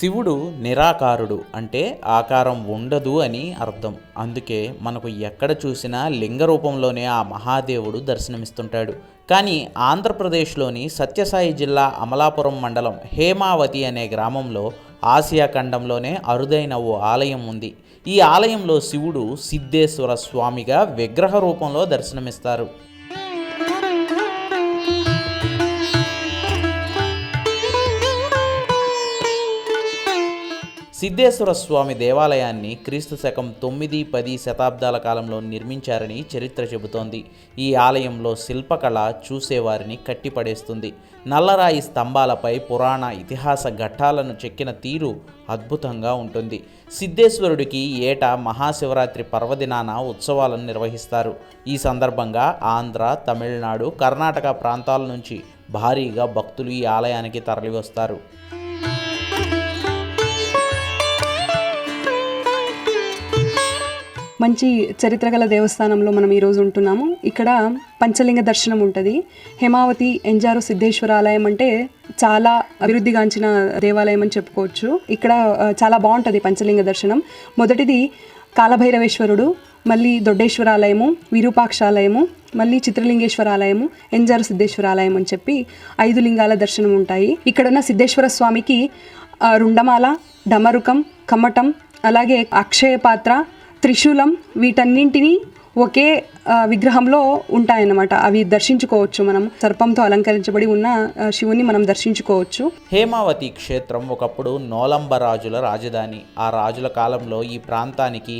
శివుడు నిరాకారుడు అంటే ఆకారం ఉండదు అని అర్థం. అందుకే మనకు ఎక్కడ చూసినా లింగ రూపంలోనే ఆ మహాదేవుడు దర్శనమిస్తుంటాడు. కానీ ఆంధ్రప్రదేశ్లోని సత్యసాయి జిల్లా అమలాపురం మండలం హేమావతి అనే గ్రామంలో ఆసియా ఖండంలోనే అరుదైన ఓ ఆలయం ఉంది. ఈ ఆలయంలో శివుడు సిద్ధేశ్వర స్వామిగా విగ్రహ రూపంలో దర్శనమిస్తారు. సిద్ధేశ్వర స్వామి దేవాలయాన్ని క్రీస్తు శకం తొమ్మిది పది శతాబ్దాల కాలంలో నిర్మించారని చరిత్ర చెబుతోంది. ఈ ఆలయంలో శిల్పకళ చూసేవారిని కట్టిపడేస్తుంది. నల్లరాయి స్తంభాలపై పురాణ ఇతిహాస ఘట్టాలను చెక్కిన తీరు అద్భుతంగా ఉంటుంది. సిద్ధేశ్వరుడికి ఏటా మహాశివరాత్రి పర్వదినాన ఉత్సవాలను నిర్వహిస్తారు. ఈ సందర్భంగా ఆంధ్ర తమిళనాడు కర్ణాటక ప్రాంతాల నుంచి భారీగా భక్తులు ఈ ఆలయానికి తరలివస్తారు. మంచి చరిత్ర గల దేవస్థానంలో మనం ఈరోజు ఉంటున్నాము. ఇక్కడ పంచలింగ దర్శనం ఉంటుంది. హేమావతి ఎంజారు సిద్ధేశ్వర ఆలయం అంటే చాలా అభివృద్ధిగాంచిన దేవాలయం అని చెప్పుకోవచ్చు. ఇక్కడ చాలా బాగుంటుంది పంచలింగ దర్శనం. మొదటిది కాలభైరవేశ్వరుడు మళ్ళీ దొడ్డేశ్వర ఆలయము విరూపాక్షాలయము మళ్ళీ చిత్రలింగేశ్వర ఆలయము ఎంజారు సిద్ధేశ్వర ఆలయం అని చెప్పి ఐదు లింగాల దర్శనం ఉంటాయి. ఇక్కడున్న సిద్ధేశ్వర స్వామికి రుండమాల డమరుకం కమ్మటం అలాగే అక్షయ పాత్ర త్రిశూలం వీటన్నింటినీ ఒకే విగ్రహంలో ఉంటాయన్నమాట. అవి దర్శించుకోవచ్చు మనం. సర్పంతో అలంకరించబడి ఉన్న శివుని మనం దర్శించుకోవచ్చు. హేమావతి క్షేత్రం ఒకప్పుడు నోలంబ రాజుల రాజధాని. ఆ రాజుల కాలంలో ఈ ప్రాంతానికి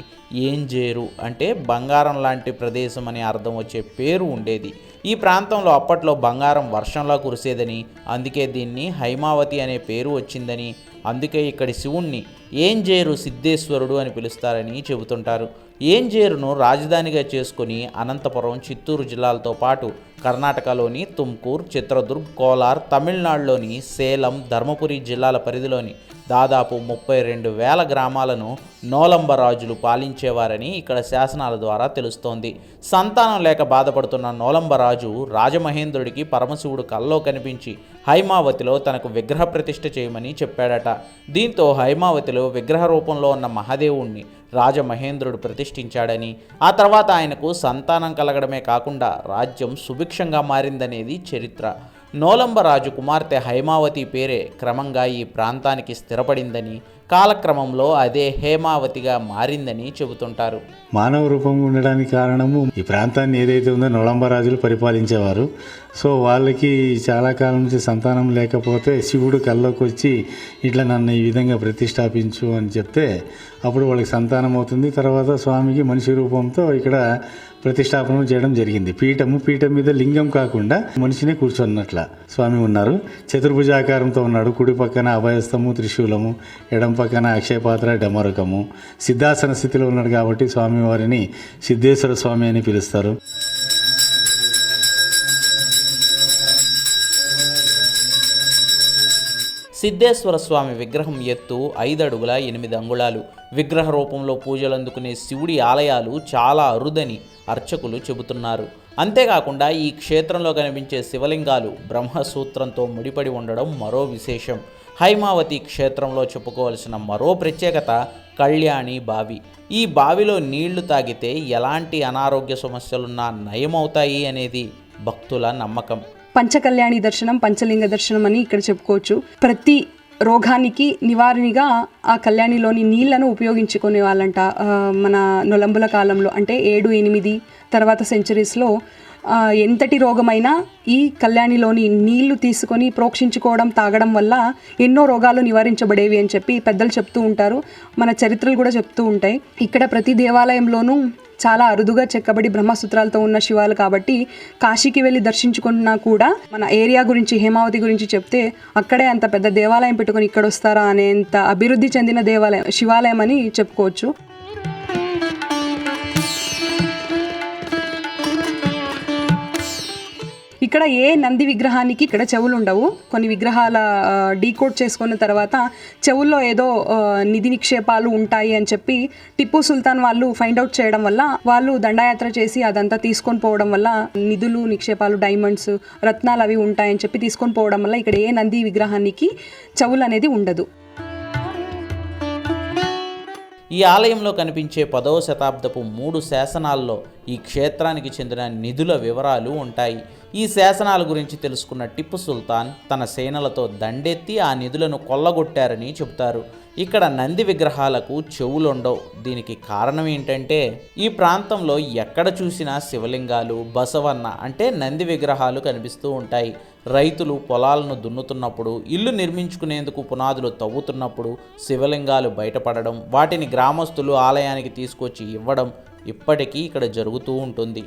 ఏంజేరు అంటే బంగారం లాంటి ప్రదేశం అనే అర్థం వచ్చే పేరు ఉండేది. ఈ ప్రాంతంలో అప్పట్లో బంగారం వర్షంలా కురిసేదని అందుకే దీన్ని హైమావతి అనే పేరు వచ్చిందని అందుకే ఇక్కడి శివుణ్ణి ఏంజేరు సిద్ధేశ్వరుడు అని పిలుస్తారని చెబుతుంటారు. ఏంజేరును రాజధానిగా చేసుకుని అనంతపురం చిత్తూరు జిల్లాలతో పాటు కర్ణాటకలోని తుమ్కూర్ చిత్రదుర్గ్ కోలార్ తమిళనాడులోని సేలం ధర్మపురి జిల్లాల పరిధిలోని దాదాపు ముప్పై రెండు వేల గ్రామాలను నోలంబ రాజులు పాలించేవారని ఇక్కడ శాసనాల ద్వారా తెలుస్తోంది. సంతానం లేక బాధపడుతున్న నోలంబ రాజు రాజమహేంద్రుడికి పరమశివుడు కల్లో కనిపించి హైమావతిలో తనకు విగ్రహ ప్రతిష్ఠ చేయమని చెప్పాడట. దీంతో హైమావతిలో విగ్రహ రూపంలో ఉన్న మహాదేవుణ్ణి రాజమహేంద్రుడు ప్రతిష్ఠించాడని ఆ తర్వాత ఆయనకు సంతానం కలగడమే కాకుండా రాజ్యం సుభిక్షంగా మారిందనేది చరిత్ర. నోలంబ రాజు కుమార్తె హైమావతి పేరే క్రమంగా ఈ ప్రాంతానికి స్థిరపడిందని కాలక్రమంలో అదే హేమావతిగా మారిందని చెబుతుంటారు. మానవ రూపం ఉండడానికి కారణము ఈ ప్రాంతాన్ని ఏదైతే ఉందో నొళంబరాజులు పరిపాలించేవారు. సో వాళ్ళకి చాలా కాలం నుంచి సంతానం లేకపోతే శివుడు కల్లోకి వచ్చి ఇట్లా నన్ను ఈ విధంగా ప్రతిష్టాపించు అని చెప్తే అప్పుడు వాళ్ళకి సంతానం అవుతుంది. తర్వాత స్వామికి మనిషి రూపంతో ఇక్కడ ప్రతిష్టాపన చేయడం జరిగింది. పీఠము పీఠం మీద లింగం కాకుండా మనిషినే కూర్చున్నట్ల స్వామి ఉన్నారు. చతుర్భుజాకారంతో ఉన్నాడు. కుడి పక్కన అభయస్థము త్రిశూలము ఎడం పక్కన అక్షయపాత్ర డమరకము. సిద్ధాసన స్థితిలో ఉన్నాడు కాబట్టి స్వామి వారిని సిద్ధేశ్వర స్వామి అని పిలుస్తారు. సిద్ధేశ్వర స్వామి విగ్రహం ఎత్తు ఐదు అడుగుల ఎనిమిది అంగుళాలు. విగ్రహ రూపంలో పూజలు అందుకునే శివుడి ఆలయాలు చాలా అరుదని అర్చకులు చెబుతున్నారు. అంతేకాకుండా ఈ క్షేత్రంలో కనిపించే శివలింగాలు బ్రహ్మసూత్రంతో ముడిపడి ఉండడం మరో విశేషం. హైమావతి క్షేత్రంలో చెప్పుకోవలసిన మరో ప్రత్యేకత కళ్యాణి బావి. ఈ బావిలో నీళ్ళు తాగితే ఎలాంటి అనారోగ్య సమస్యలున్నా నయమవుతాయి అనేది భక్తుల నమ్మకం. పంచకళ్యాణి దర్శనం పంచలింగ దర్శనం అని ఇక్కడ చెప్పుకోవచ్చు. ప్రతి రోగానికి నివారణగా ఆ కళ్యాణిలోని నీళ్ళను ఉపయోగించుకునే వాళ్ళంట మన నొలంబుల కాలంలో అంటే ఏడు ఎనిమిది తర్వాత సెంచరీస్లో ఎంతటి రోగమైనా ఈ కళ్యాణిలోని నీళ్ళు తీసుకొని ప్రోక్షించుకోవడం తాగడం వల్ల ఎన్నో రోగాలు నివారించబడేవి అని చెప్పి పెద్దలు చెప్తూ ఉంటారు. మన చరిత్రలు కూడా చెప్తూ ఉంటాయి. ఇక్కడ ప్రతి దేవాలయంలోనూ చాలా అరుదుగా చెక్కబడి బ్రహ్మసూత్రాలతో ఉన్న శివాలు కాబట్టి కాశీకి వెళ్ళి దర్శించుకున్నా కూడా మన ఏరియా గురించి హేమావతి గురించి చెప్తే అక్కడే అంత పెద్ద దేవాలయం పెట్టుకొని ఇక్కడ వస్తారా అనేంత అభివృద్ధి చెందిన దేవాలయం శివాలయం అని చెప్పుకోవచ్చు. ఇక్కడ ఏ నంది విగ్రహానికి ఇక్కడ చెవులు ఉండవు. కొన్ని విగ్రహాల డీకోడ్ చేసుకున్న తర్వాత చెవుల్లో ఏదో నిధి నిక్షేపాలు ఉంటాయి అని చెప్పి టిప్పు సుల్తాన్ వాళ్ళు ఫైండ్ అవుట్ చేయడం వల్ల వాళ్ళు దండయాత్ర చేసి అదంతా తీసుకొని పోవడం వల్ల నిధులు నిక్షేపాలు డైమండ్స్ రత్నాలు అవి ఉంటాయని చెప్పి తీసుకొని పోవడం వల్ల ఇక్కడ ఏ నంది విగ్రహానికి చెవులు అనేది ఉండదు. ఈ ఆలయంలో కనిపించే పదవ శతాబ్దపు మూడు శాసనాల్లో ఈ క్షేత్రానికి చెందిన నిధుల వివరాలు ఉంటాయి. ఈ శాసనాల గురించి తెలుసుకున్న టిప్పు సుల్తాన్ తన సేనలతో దండెత్తి ఆ నిధులను కొల్లగొట్టారని చెబుతారు. ఇక్కడ నంది విగ్రహాలకు చెవులుండవు. దీనికి కారణం ఏంటంటే ఈ ప్రాంతంలో ఎక్కడ చూసినా శివలింగాలు బసవన్న అంటే నంది విగ్రహాలు కనిపిస్తూ ఉంటాయి. రైతులు పొలాలను దున్నుతున్నప్పుడు ఇల్లు నిర్మించుకునేందుకు పునాదులు తవ్వుతున్నప్పుడు శివలింగాలు బయటపడడం వాటిని గ్రామస్తులు ఆలయానికి తీసుకొచ్చి ఇవ్వడం ఇప్పటికీ ఇక్కడ జరుగుతూ ఉంటుంది.